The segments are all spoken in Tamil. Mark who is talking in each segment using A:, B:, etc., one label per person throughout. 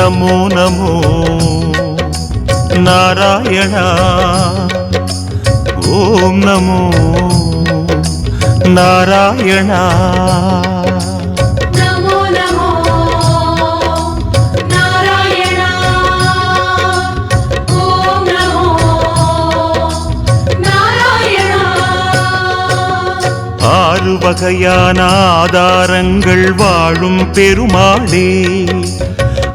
A: నమో నమో నారాయణ ఓం నమో నారాయణ
B: ஆறு வகையான ஆதாரங்கள் வாழும் பெருமாளே.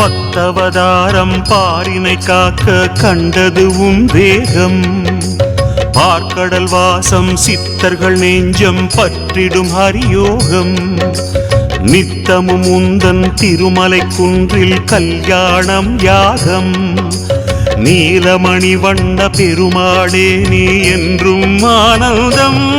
B: பத்தவதாரம் பாரினை காக்க கண்டது உன் வேகம். பார்க்கடல் வாசம் சித்தர்கள் நெஞ்சம் பற்றிடும் ஹரியோகம். நித்தமும் உந்தன் திருமலை குன்றில் கல்யாணம் யாகம். நீலமணி வண்ண பெருமாளே நீ என்றும் ஆனந்தம்.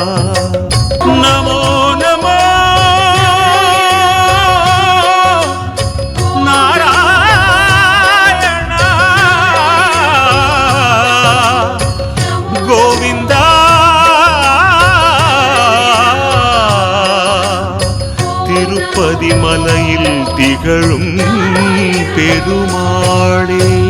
B: திருப்பதி திகழும் பெருமாளே.